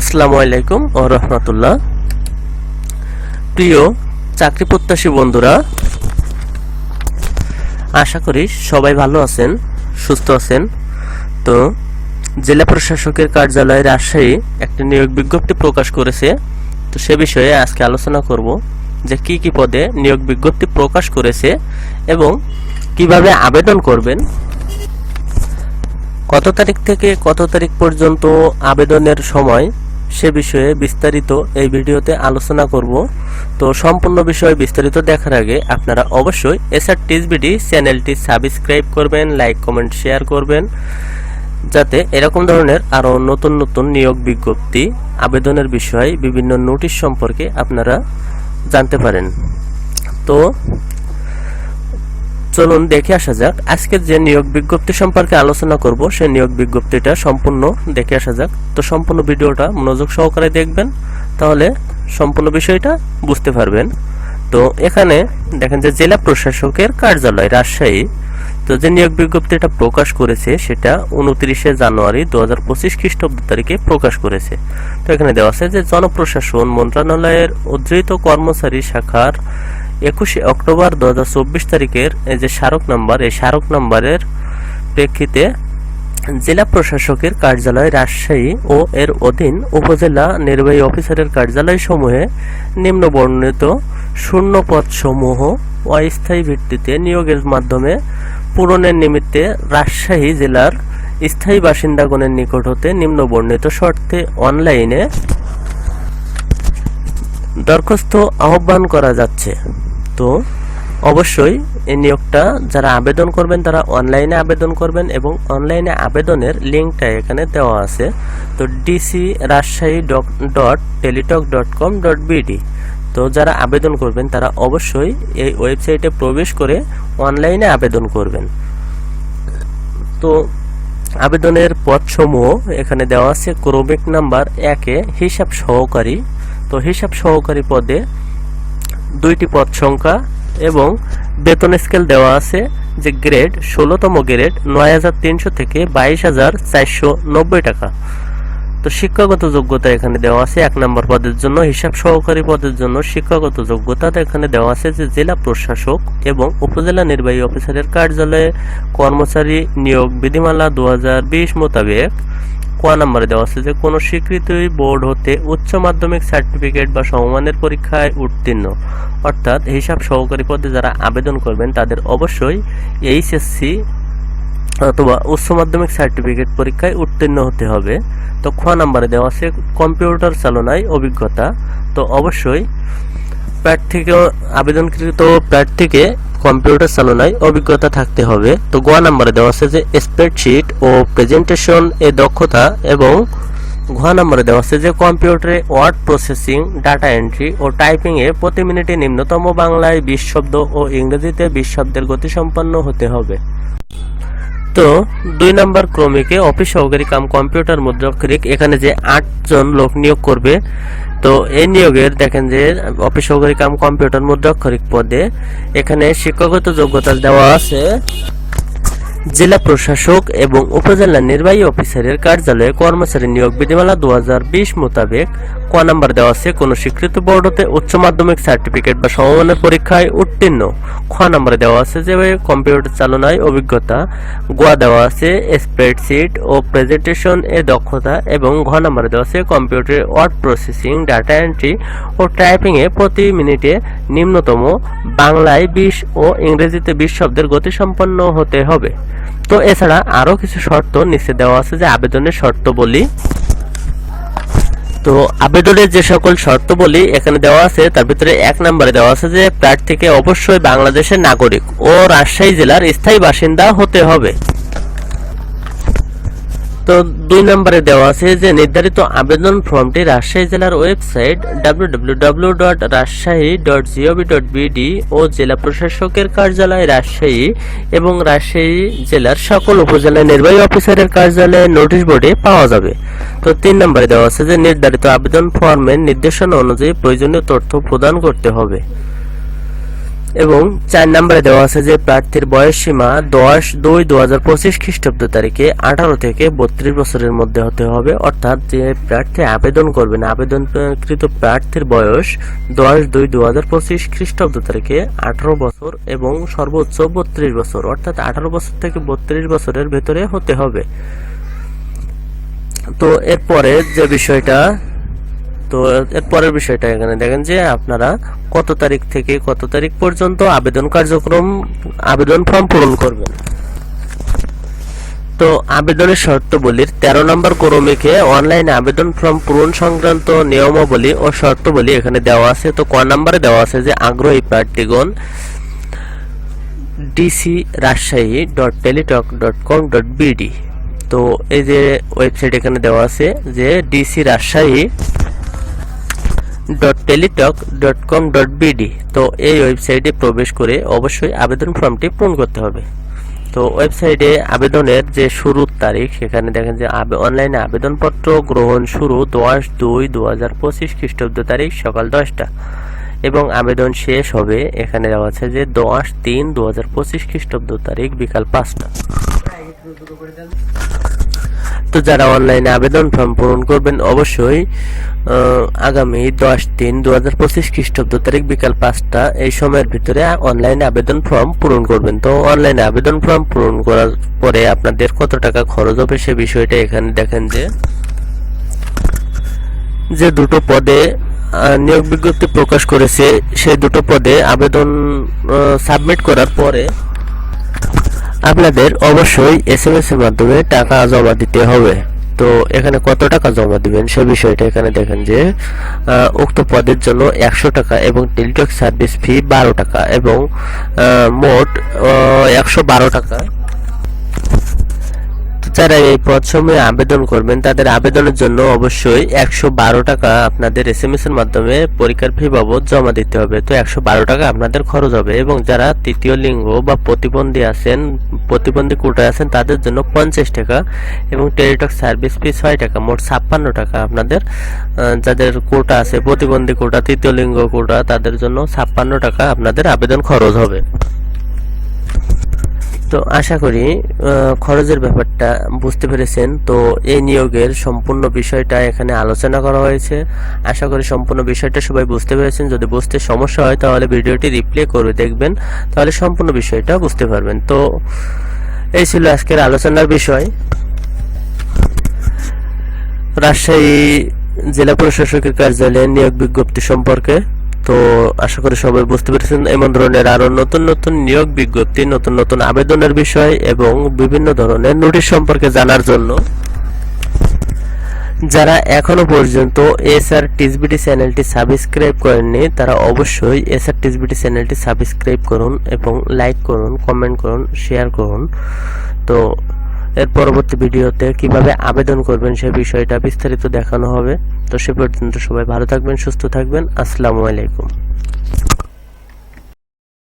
আসসালামু আলাইকুম ও রহমতুল্লাহ। প্রিয় চাকরি প্রত্যাশী বন্ধুরা, আশা করি সবাই ভালো আছেন, সুস্থ আছেন। তো জেলা প্রশাসকের কার্যালয় রাজশাহী একটি নিয়োগ বিজ্ঞপ্তি প্রকাশ করেছে। তো সে বিষয়ে আজকে আলোচনা করব যে কি কি পদে নিয়োগ বিজ্ঞপ্তি প্রকাশ করেছে এবং কীভাবে আবেদন করবেন, কত তারিখ থেকে কত তারিখ পর্যন্ত আবেদনের সময় সে বিষয়ে বিস্তারিত এই ভিডিওতে আলোচনা করব। তো সম্পূর্ণ বিষয় বিস্তারিত দেখার আগে আপনারা অবশ্যই এসআর টিসবিডি চ্যানেলটি সাবস্ক্রাইব করবেন, লাইক, কমেন্ট, শেয়ার করবেন, যাতে এরকম ধরনের আরও নতুন নতুন নিয়োগ বিজ্ঞপ্তি, আবেদনের বিষয় বিভিন্ন নোটিশ সম্পর্কে আপনারা জানতে পারেন। তো চলুন দেখে আসা যাক। আজকে যে নিয়োগ বিজ্ঞপ্তি সম্পর্কে আলোচনা করব, সেই নিয়োগ বিজ্ঞপ্তিটা সম্পূর্ণ দেখে আসা যাক। তো সম্পূর্ণ ভিডিওটা মনোযোগ সহকারে দেখবেন, তাহলে সম্পূর্ণ বিষয়টা বুঝতে পারবেন। তো এখানে দেখেন যে জেলা প্রশাসকের কার্যালয়, রাজশাহী। তো যে নিয়োগ বিজ্ঞপ্তিটা প্রকাশ করেছে, সেটা উনত্রিশে জানুয়ারি দু হাজার পঁচিশ খ্রিস্টাব্দ তারিখে প্রকাশ করেছে। তো এখানে দেওয়া আছে যে জনপ্রশাসন মন্ত্রণালয়ের উদ্ধৃত কর্মচারী শাখার একুশে অক্টোবর দু হাজার চব্বিশ তারিখের এই যে স্মারক নাম্বার, এই স্মারক নাম্বারের প্রেক্ষিতে জেলা প্রশাসকের কার্যালয় রাজশাহী ও এর অধীন উপজেলা নির্বাহী অফিসারের কার্যালয় সমূহে নিম্ন বর্ণিত শূন্য পদ সমূহ অস্থায়ী ভিত্তিতে নিয়োগের মাধ্যমে পূরণের নিমিত্তে রাজশাহী জেলার স্থায়ী বাসিন্দাগণের নিকট হতে নিম্ন বর্ণিত শর্তে অনলাইনে দরখাস্ত আহ্বান করা যাচ্ছে। তো অবশ্যই এই নিয়োগটা যারা আবেদন করবেন, তারা অনলাইনে আবেদন করবেন এবং অনলাইনে আবেদনের লিঙ্কটা এখানে দেওয়া আছে। তো DC Rajshahi dot Teletalk dot com dot BD তো যারা আবেদন করবেন, তারা অবশ্যই এই ওয়েবসাইটে প্রবেশ করে অনলাইনে আবেদন করবেন। তো আবেদনের পদসমূহ এখানে দেওয়া আছে। ক্রমিক নাম্বার একে হিসাব সহকারী। তো হিসাব সহকারী পদে দুইটি পদ সংখ্যা এবং বেতন স্কেল দেওয়া আছে যে গ্রেড ষোলোতম গ্রেড নয় হাজার তিনশো থেকে বাইশ হাজার চারশো নব্বই টাকা। তো শিক্ষাগত যোগ্যতা এখানে দেওয়া আছে এক নম্বর পদের জন্য, হিসাব সহকারী পদের জন্য শিক্ষাগত যোগ্যতা এখানে দেওয়া আছে যে জেলা প্রশাসক এবং উপজেলা নির্বাহী অফিসারের কার্যালয়ে কর্মচারী নিয়োগ বিধিমালা দু হাজার বিশ মোতাবেক ক নম্বরে দেওয়া আছে যে কোনো স্বীকৃত বোর্ড হতে উচ্চ মাধ্যমিক সার্টিফিকেট বা সমমানের পরীক্ষায় উত্তীর্ণ। অর্থাৎ হিসাব সহকারী পদে যারা আবেদন করবেন, তাদের অবশ্যই এইচএসসি অথবা উচ্চ মাধ্যমিক সার্টিফিকেট পরীক্ষায় উত্তীর্ণ হতে হবে। তো খ নম্বরে দেওয়া আছে কম্পিউটার চালনায় অভিজ্ঞতা। তো অবশ্যই প্রার্থীকে আবেদনকৃত প্রার্থীকে কম্পিউটার চালনায় অভিজ্ঞতা থাকতে হবে। তো গ নাম্বারে দেওয়া আছে যে স্প্রেডশিট ও প্রেজেন্টেশন এ দক্ষতা এবং ঘ নম্বরে দেওয়া আছে যে কম্পিউটারে ওয়ার্ড প্রসেসিং, ডাটা এন্ট্রি ও টাইপিং এ প্রতি মিনিটে নিম্নতম বাংলায় বিশ শব্দ ও ইংরেজিতে বিশ শব্দের গতি সম্পন্ন হতে হবে। তো দুই নাম্বার ক্রমিকে অফিস সহকারী কাম কম্পিউটার মুদ্রাক্ষরিক এখানে যে আটজন লোক নিয়োগ করবে, তো এই নিয়োগের দেখেন যে অফিস সহকারী কাম কম্পিউটার মুদ্রাক্ষরিক পদে এখানে শিক্ষাগত যোগ্যতা দেওয়া আছে। জেলা প্রশাসক এবং উপজেলা নির্বাহী অফিসারের কার্যালয়ে কর্মচারী নিয়োগ বিধিমালা দু হাজার বিশ মোতাবেক ক নাম্বার দেওয়া আছে। কোনো স্বীকৃত বোর্ডতে উচ্চ মাধ্যমিক সার্টিফিকেট বা সমমানের পরীক্ষায় উত্তীর্ণ। খ নাম্বারে দেওয়া আছে যে কম্পিউটার চালনায় অভিজ্ঞতা। গোয়া দেওয়া আছে স্প্রেডশিট ও প্রেজেন্টেশন এ দক্ষতা এবং ঘ নাম্বারে দেওয়া আছে computer word processing, data entry ও টাইপিং এ প্রতি মিনিটে নিম্নতম বাংলায় বিশ ও ইংরেজিতে বিশ শব্দের গতিসম্পন্ন হতে হবে। তো এছাড়া আরও কিছু শর্ত নিচে দেওয়া আছে যে আবেদনের শর্ত বলি। তো আবেদনের যে সকল শর্ত বলি, এখানে দেওয়া আছে, তার ভিতরে এক নম্বরে দেওয়া আছে যে প্রার্থীকে অবশ্যই বাংলাদেশের নাগরিক ও রাজশাহী জেলার স্থায়ী বাসিন্দা হতে হবে। তো দুই নম্বরে দেওয়া আছে যে নির্ধারিত আবেদন ফর্মটি রাজশাহী জেলার ওয়েবসাইট www.rajshahi.gov.bd ও জেলা প্রশাসকের কার্যালয় রাজশাহী এবং রাজশাহী জেলার সকল উপজেলা নির্বাহী অফিসারের কার্যালয়ে নোটিশ বোর্ডে পাওয়া যাবে। তো তিন নম্বরে দেওয়া আছে যে নির্ধারিত আবেদন ফর্মের নির্দেশনা অনুযায়ী প্রয়োজনীয় তথ্য প্রদান করতে হবে। এবং চার নম্বরে দেওয়া আছে যে প্রার্থীর বয়স সীমা দশ দুই দু হাজার পঁচিশ খ্রিস্টাব্দ তারিখে আঠারো থেকে বত্রিশ বছরের মধ্যে হতে হবে। অর্থাৎ যে প্রার্থী আবেদন করবেন আবেদনকৃত প্রার্থীর বয়স দশ দুই দু হাজার পঁচিশ খ্রিস্টাব্দ তারিখে আঠারো বছর এবং সর্বোচ্চ বত্রিশ বছর, অর্থাৎ আঠারো বছর থেকে বত্রিশ বছরের ভেতরে হতে হবে। তো এরপরে যে বিষয়টা তো এর পরের বিষয়টা এখানে দেখেন যে আপনারা কত তারিখ থেকে কত তারিখ পর্যন্ত আবেদন কার্যক্রম, আবেদন ফর্ম পূরণ করবেন। তো আবেদনের শর্তাবলীর তেরো নম্বর ক্রমিকে অনলাইনে আবেদন ফর্ম পূরণ সংক্রান্ত নিয়মাবলী ও শর্তাবলী এখানে দেওয়া আছে। তো ক নম্বরে দেওয়া আছে যে আগ্রহী প্রার্থীগণ DC Rajshahi dot Teletalk dot com dot BD তো এই যে ওয়েবসাইট এখানে দেওয়া আছে যে DC Rajshahi dot Teletalk dot com dot BD তো এই ওয়েবসাইটে প্রবেশ করে অবশ্যই আবেদন ফর্মটি পূরণ করতে হবে। তো ওয়েবসাইটে আবেদনের যে শুরুর তারিখ, সেখানে দেখেন যে অনলাইনে আবেদনপত্র গ্রহণ শুরু দশ দুই দু হাজার পঁচিশ খ্রিস্টাব্দ তারিখ সকাল দশটা। এবং আবেদন শেষ হবে, এখানে দেওয়া আছে যে দশ তিন দু হাজার পঁচিশ খ্রিস্টাব্দ তারিখ বিকাল পাঁচটা। তো যারা অনলাইনে আবেদন ফর্ম পূরণ করবেন, অবশ্যই আগামী দশ তিন দু হাজার পঁচিশ খ্রিস্টাব্দ তারিখ বিকাল পাঁচটা, এই সময়ের ভিতরে অনলাইনে আবেদন ফর্ম পূরণ করবেন। তো অনলাইনে আবেদন ফর্ম পূরণ করার পরে আপনাদের কত টাকা খরচ হবে সে বিষয়টা এখানে দেখেন যে যে দুটো পদে নিয়োগ বিজ্ঞপ্তি প্রকাশ করেছে সেই দুটো পদে আবেদন সাবমিট করার পরে আপনাদের অবশ্যই এস এম এস এর মাধ্যমে টাকা জমা দিতে হবে। তো এখানে কত টাকা জমা দিবেন সে বিষয়টা এখানে দেখেন যে উক্ত পদের জন্য একশো টাকা এবং টেলিটক সার্ভিস ফি বারো টাকা এবং মোট একশো বারো টাকা। যারা এই পদ সময়ে আবেদন করবেন, তাদের আবেদনের জন্য অবশ্যই একশো বারো টাকা আপনাদের এস এম এস এর মাধ্যমে পরীক্ষার ফি বাবদ জমা দিতে হবে। তো একশো বারো টাকা আপনাদের খরচ হবে এবং যারা তৃতীয় লিঙ্গ বা প্রতিবন্ধী আছেন, প্রতিবন্ধী কোটায় আছেন, তাদের জন্য পঞ্চাশ টাকা এবং টেলিটক সার্ভিস ফি ছয় টাকা, মোট ছাপ্পান্ন টাকা আপনাদের যাদের কোটা আছে, প্রতিবন্ধী কোটা, তৃতীয় লিঙ্গ কোটা, তাদের জন্য ছাপ্পান্ন টাকা আপনাদের আবেদন খরচ হবে। তো আশা করি খরচের ব্যাপারটা বুঝতে পেরেছেন। তো এই নিয়োগের সম্পূর্ণ বিষয়টা এখানে আলোচনা করা হয়েছে। আশা করি সম্পূর্ণ বিষয়টা সবাই বুঝতে পেরেছেন। যদি বুঝতে সমস্যা হয়, তাহলে ভিডিওটি রিপ্লে করে দেখবেন। তাহলে সম্পূর্ণ বিষয়টা বুঝতে পারবেন। তো এই ছিল আজকের আলোচনার বিষয়। রাজশাহী জেলা প্রশাসকের কার্যালয়ে নিয়োগ বিজ্ঞপ্তি সম্পর্কে। তো আশা করি সবাই বুঝতে পেরেছেন, এমন ধরনের আরও নতুন নতুন নিয়োগ বিজ্ঞপ্তি, নতুন নতুন আবেদনের বিষয় এবং বিভিন্ন ধরনের নোটিশ সম্পর্কে জানার জন্য। যারা এখনও পর্যন্ত এসআর টিসবিটি চ্যানেলটি সাবস্ক্রাইব করেননি, তারা অবশ্যই এসআর টিসবিটি চ্যানেলটি সাবস্ক্রাইব করুন এবং লাইক করুন, কমেন্ট করুন, শেয়ার করুন। তো এর পরবর্তী ভিডিওতে কীভাবে আবেদন করবেন সে বিষয়টা বিস্তারিত দেখানো হবে। তো সে পর্যন্ত সবাই ভালো থাকবেন, সুস্থ থাকবেন। আসসালামু আলাইকুম।